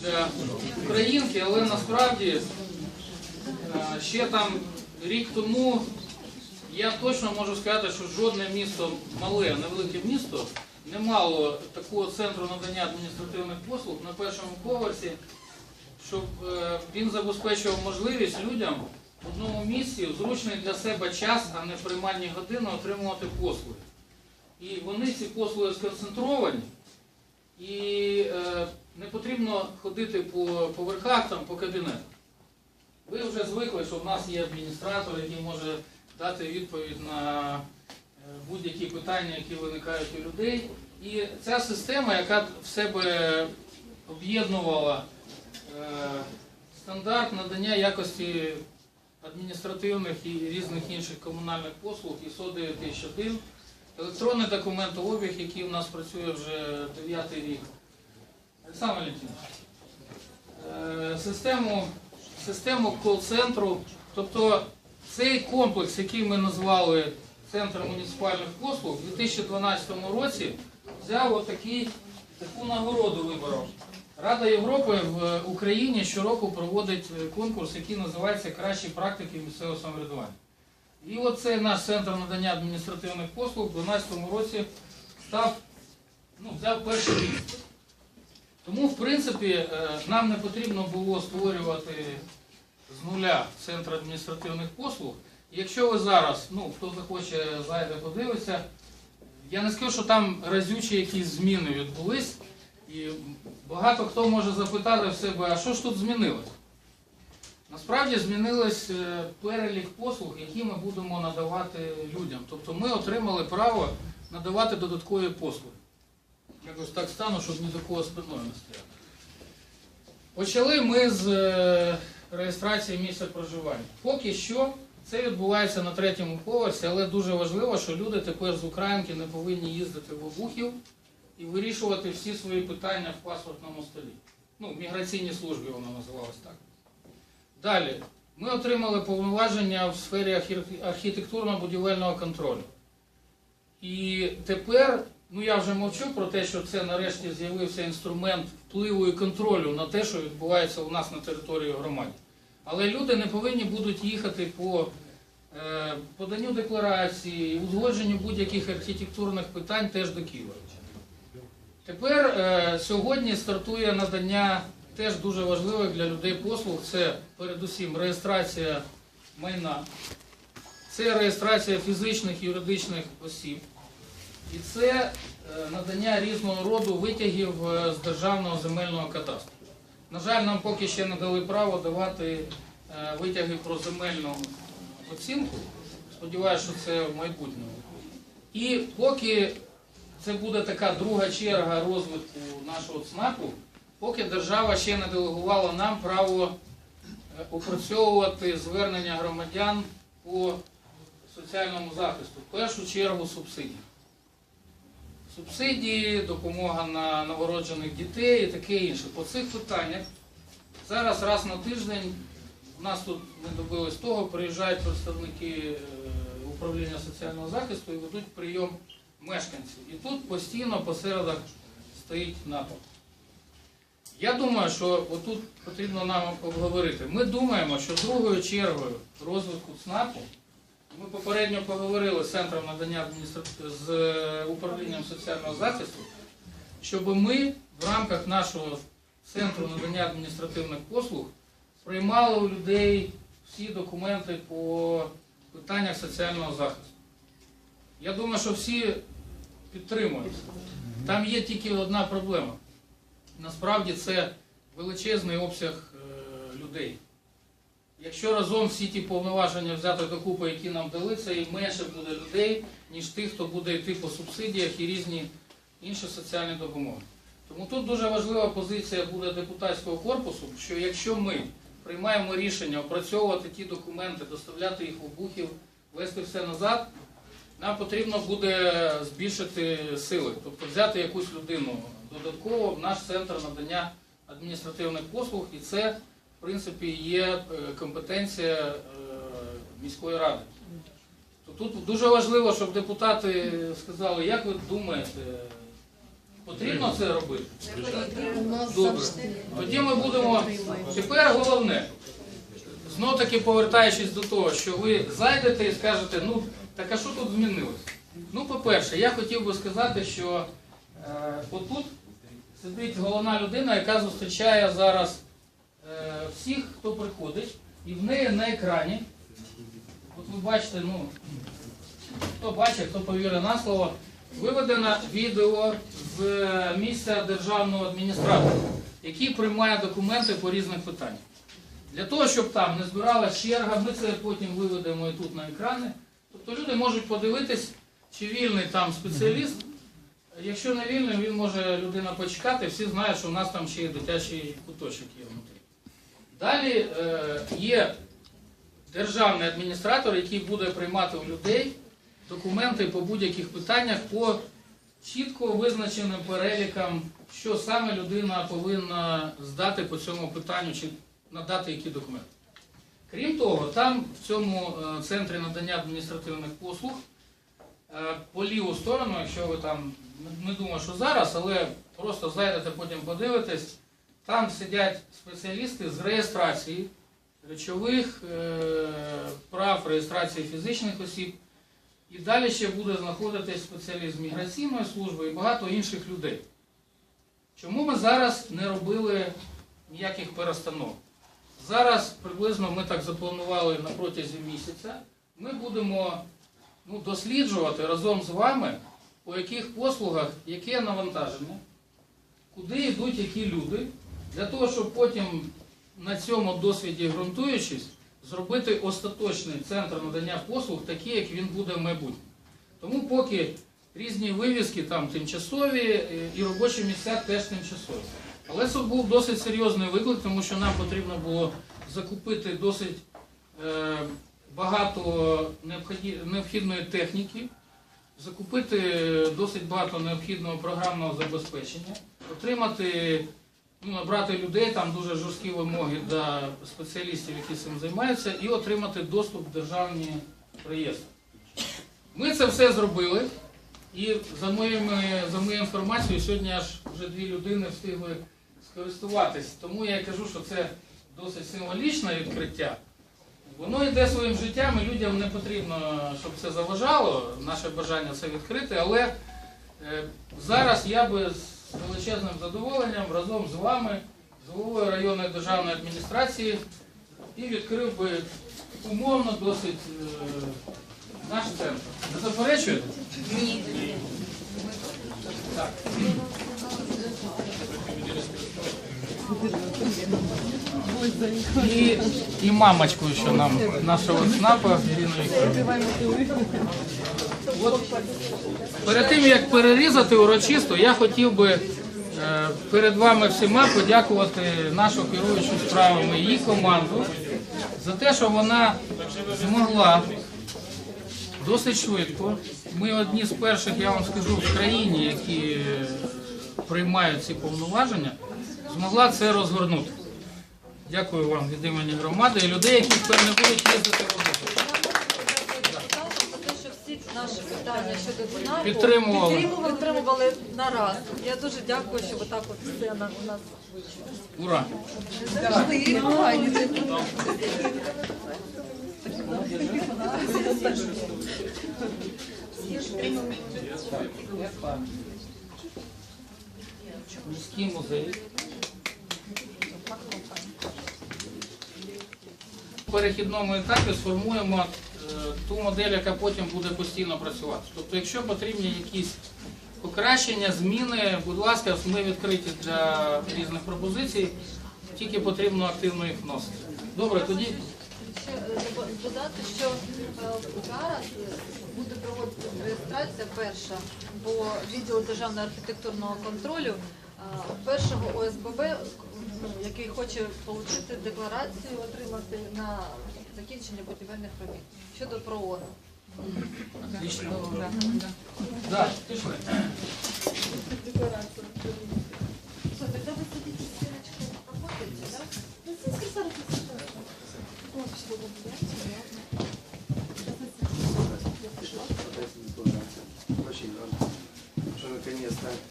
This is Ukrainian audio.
для українки, але насправді е, ще там рік тому я точно можу сказати, що жодне місто, мале, невелике місто, не мало такого центру надання адміністративних послуг на першому поверсі, щоб е, він забезпечував можливість людям в одному місці в зручний для себе час, а не приймальні години отримувати послуги. І вони ці послуги сконцентровані, і е, не потрібно ходити по поверхах, там, по кабінетах. Ви вже звикли, що в нас є адміністратор, який може дати відповідь на е, будь-які питання, які виникають у людей. І ця система, яка в себе об'єднувала е, стандарт надання якості адміністративних і різних інших комунальних послуг ISO 9001, електронний документообіг, який у нас працює вже 9 рік. Олександр Валентинович, е, систему, систему кол-центру, тобто цей комплекс, який ми назвали Центром муніципальних послуг, у 2012 році взяв отакий, таку нагороду виборов. Рада Європи в Україні щороку проводить конкурс, який називається Кращі практики місцевого самоврядування. І оцей наш центр надання адміністративних послуг у 2012 році став, ну, взяв перше місце. Тому, в принципі, е, нам не потрібно було створювати з нуля центр адміністративних послуг. Якщо ви зараз, ну хто захоче, зайде, подивиться, я не скажу, що там разючі якісь зміни відбулись, і багато хто може запитати в себе, а що ж тут змінилось? Насправді змінилось е, перелік послуг, які ми будемо надавати людям. Тобто ми отримали право надавати додаткові послуги. Якось так стану, щоб ні до кого спиною не стояти. Почали ми з е, реєстрації місця проживання. Поки що це відбувається на третьому поверсі, але дуже важливо, що люди тепер з Українки не повинні їздити в Обухів і вирішувати всі свої питання в паспортному столі. Ну, в міграційній службі воно називалось так. Далі, ми отримали повноваження в сфері архітектурно-будівельного контролю. І тепер, ну я вже мовчу про те, що це нарешті з'явився інструмент впливу і контролю на те, що відбувається у нас на території громади. Але люди не повинні будуть їхати по е, поданню декларації, узгодженню будь-яких архітектурних питань теж до Києва. Тепер е, сьогодні стартує надання теж дуже важливих для людей послуг. Це передусім реєстрація майна, це реєстрація фізичних і юридичних осіб. І це е, надання різного роду витягів е, з державного земельного кадастру. На жаль, нам поки ще не дали право давати е, витяги про земельну оцінку. Сподіваюся, що це в майбутньому. І поки це буде така друга черга розвитку нашого ЦНАПу, поки держава ще не делегувала нам право е, опрацьовувати звернення громадян по соціальному захисту, в першу чергу субсидії. Субсидії, допомога на новороджених дітей і таке інше. По цих питаннях зараз раз на тиждень у нас тут ми добились того, приїжджають представники е, управління соціального захисту і ведуть прийом мешканців. І тут постійно по середах стоїть напад. Я думаю, що отут потрібно нам обговорити. Ми думаємо, що другою чергою розвитку ЦНАПу ми попередньо поговорили з центром надання з е, управлінням соціального захисту, щоб ми в рамках нашого центру надання адміністративних послуг приймали у людей всі документи по питаннях соціального захисту. Я думаю, що всі підтримують. Там є тільки одна проблема. Насправді це величезний обсяг е, людей. Якщо разом всі ті повноваження взяти докупи, які нам дали, це і менше буде людей, ніж тих, хто буде йти по субсидіях і різні інші соціальні допомоги. Тому тут дуже важлива позиція буде депутатського корпусу, що якщо ми приймаємо рішення опрацьовувати ті документи, доставляти їх в обухів, вести все назад, нам потрібно буде збільшити сили, тобто взяти якусь людину додатково в наш центр надання адміністративних послуг, і це в принципі, є е, компетенція е, міської ради. Тут дуже важливо, щоб депутати сказали, як ви думаєте, Потрібно це робити? Добре. Тоді ми будемо. Тепер головне. Знов таки повертаючись до того, що ви зайдете і скажете, ну так а що тут змінилось? Ну, по-перше, я хотів би сказати, що е, отут сидить головна людина, яка зустрічає зараз е, всіх, хто приходить, і в неї на екрані, от ви бачите, ну, хто бачить, хто повірить на слово, виведено відео з місця державного адміністратора, який приймає документи по різних питаннях. Для того, щоб там не збиралась черга, ми це потім виведемо і тут на екрани. Тобто люди можуть подивитись, чи вільний там спеціаліст. Якщо не вільний, він може людина почекати, всі знають, що у нас там ще є дитячий куточок є внутрі. Далі е, є державний адміністратор, який буде приймати у людей документи по будь-яких питаннях по чітко визначеним перелікам, що саме людина повинна здати по цьому питанню чи надати які документи. Крім того, там в цьому е, центрі надання адміністративних послуг е, по ліву сторону, якщо ви там не думаю, що зараз, але просто зайдете, потім подивитесь, там сидять спеціалісти з реєстрації речових е, прав, реєстрації фізичних осіб. І далі ще буде знаходитись спеціаліст з міграційної служби і багато інших людей. Чому ми зараз не робили ніяких перестановок? Зараз приблизно ми так запланували на протязі місяця. Ми будемо ну, досліджувати разом з вами, по яких послугах яке навантаження, куди йдуть які люди, для того, щоб потім на цьому досвіді ґрунтуючись, зробити остаточний центр надання послуг, такий, як він буде в майбутньому. Тому поки різні вивіски там тимчасові е, і робочі місця теж тимчасові. Але це був досить серйозний виклик, тому що нам потрібно було закупити досить е, багато необхідної техніки, закупити досить багато необхідного програмного забезпечення, отримати, ну, набрати людей, там дуже жорсткі вимоги до спеціалістів, які цим займаються, і отримати доступ в державні реєстри. Ми це все зробили. І за моїми, за моєю інформацією, сьогодні аж вже дві людини встигли скористуватись. Тому я кажу, що це досить символічне відкриття. Воно йде своїм життям, і людям не потрібно, щоб це заважало, наше бажання це відкрити, але е, зараз я би з величезним задоволенням разом з вами, з головою районної державної адміністрації, і відкрив би умовно досить е, наш центр. Не заперечуєте? Так. І, і мамочку ще нам, нашого ЦНАПа, Ірину Вікторовну. От, перед тим, як перерізати урочисто, я хотів би е, перед вами всіма подякувати нашу керуючу справами її команду за те, що вона змогла досить швидко. Ми одні з перших, я вам скажу, в країні, які приймають ці повноваження, змогла це розгорнути. Дякую вам від імені громади і людей, які тепер не будуть їздити всі наші питання щодо ЦНАПу Підтримували. підтримували, підтримували нараз. Я дуже дякую, що ви так от все на у нас вийшло. Ура! Міський музей. Перехідному етапі сформуємо е, ту модель, яка потім буде постійно працювати. Тобто, якщо потрібні якісь покращення, зміни, будь ласка, ми відкриті для різних пропозицій, тільки потрібно активно їх вносити. Добре, тоді Ще е, додати, що е, зараз буде проводитися реєстрація перша по відділу державного архітектурного контролю першого ОСББ, який хоче отримати декларацію, отримати на закінчення будівельних робіт щодо проону. Так, пішли. Декларацію. Все, тоді ви тоді стіночку проходите, так? Ну, це зараз. Ось, що буде, Очень важно, что наконец-то